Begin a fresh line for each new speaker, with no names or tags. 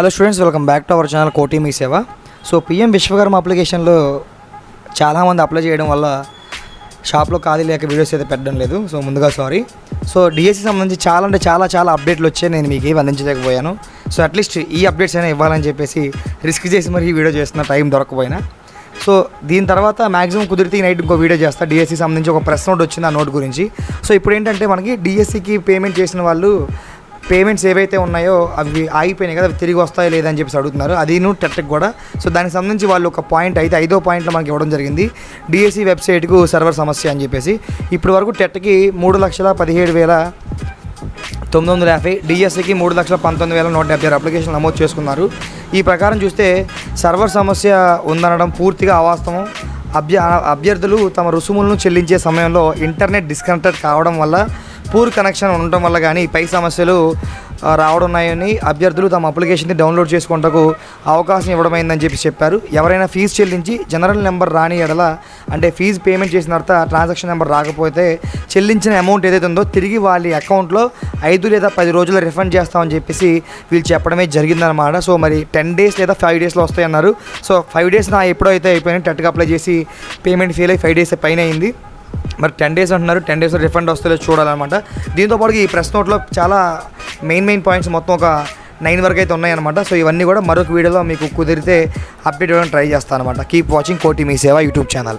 Hello students welcome back to our channel కోటి మీ సేవ సో పిఎం విశ్వకర్మ అప్లికేషన్లో చాలామంది అప్లై చేయడం వల్ల షాప్లో ఖాళీ లేక వీడియోస్ అయితే పెట్టడం లేదు. సో ముందుగా సారీ సో డిఎస్సి సంబంధించి చాలా అంటే చాలా చాలా అప్డేట్లు వచ్చాయి. నేను మీకు ఏవి అందించలేకపోయాను. సో అట్లీస్ట్ ఈ అప్డేట్స్ అయినా ఇవ్వాలని చెప్పేసి రిస్క్ చేసి మరి ఈ వీడియో చేస్తున్న టైం దొరకపోయినా సో దీని తర్వాత మాక్సిమం కుదిరితే నైట్ ఇంకో వీడియో చేస్తా. డిఎస్సి సంబంధించి ఒక ప్రెస్ నోట్ వచ్చింది ఆ నోట్ గురించి. సో ఇప్పుడు ఏంటంటే మనకి డిఎస్సికి పేమెంట్ చేసిన వాళ్ళు పేమెంట్స్ ఏవైతే ఉన్నాయో అవి ఆగిపోయినాయి కదా అవి తిరిగి వస్తాయో లేదని చెప్పేసి అడుగుతున్నారు. అది టెట్కి కూడా. సో దానికి సంబంధించి వాళ్ళు ఒక పాయింట్ అయితే ఐదో పాయింట్లో మనకి ఇవ్వడం జరిగింది. డిఎస్సి వెబ్సైట్కు సర్వర్ సమస్య అని చెప్పేసి. ఇప్పటి వరకు టెట్కి మూడు లక్షల పదిహేడు వేల తొమ్మిది వందల యాభై డిఎస్సికి మూడు లక్షల పంతొమ్మిది వేల నూట డెబ్బై ఆరు అప్లికేషన్లు నమోదు చేసుకున్నారు. ఈ ప్రకారం చూస్తే సర్వర్ సమస్య ఉందనడం పూర్తిగా అవాస్తవం. అభ్య అభ్యర్థులు తమ రుసుములను చెల్లించే సమయంలో ఇంటర్నెట్ డిస్కనెక్టెడ్ కావడం వల్ల పూర్ కనెక్షన్ ఉండటం వల్ల కానీ పై సమస్యలు రావడున్నాయని రావడం ఉన్నాయని అభ్యర్థులు తమ అప్లికేషన్ని డౌన్లోడ్ చేసుకుంటకు అవకాశం ఇవ్వడమైందని చెప్పి చెప్పారు. ఎవరైనా ఫీజు చెల్లించి జనరల్ నెంబర్ రాని ఎడల అంటే ఫీజు పేమెంట్ చేసిన తర్వాత ట్రాన్సాక్షన్ నెంబర్ రాకపోతే చెల్లించిన అమౌంట్ ఏదైతే ఉందో తిరిగి వాళ్ళ అకౌంట్లో ఐదు లేదా పది రోజులు రిఫండ్ చేస్తామని చెప్పేసి వీళ్ళు చెప్పడమే జరిగిందనమాట సో మరి టెన్ డేస్ లేదా ఫైవ్ డేస్లో వస్తాయన్నారు. సో ఫైవ్ డేస్ నా ఎప్పుడైతే అయిపోయినా టెట్గా అప్లై చేసి పేమెంట్ ఫెయిల్ అయ్యి ఫైవ్ డేస్ పైన అయింది. మరి టెన్ డేస్ అంటున్నారు టెన్ డేస్ రిఫండ్ వస్తుందో చూడాలన్నమాట. దీంతో పాటు ఈ ప్రెస్ నోట్లో చాలా మెయిన్ మెయిన్ పాయింట్స్ మొత్తం ఒక నైన్ వరకు అయితే ఉన్నాయన్నమాట. సో ఇవన్నీ కూడా మరొక వీడియోలో మీకు కుదిరితే అప్డేట్ ఇవ్వడానికి ట్రై చేస్తాను అనమాట కీప్ వాచింగ్ కోటి మీ సేవ యూట్యూబ్ ఛానల్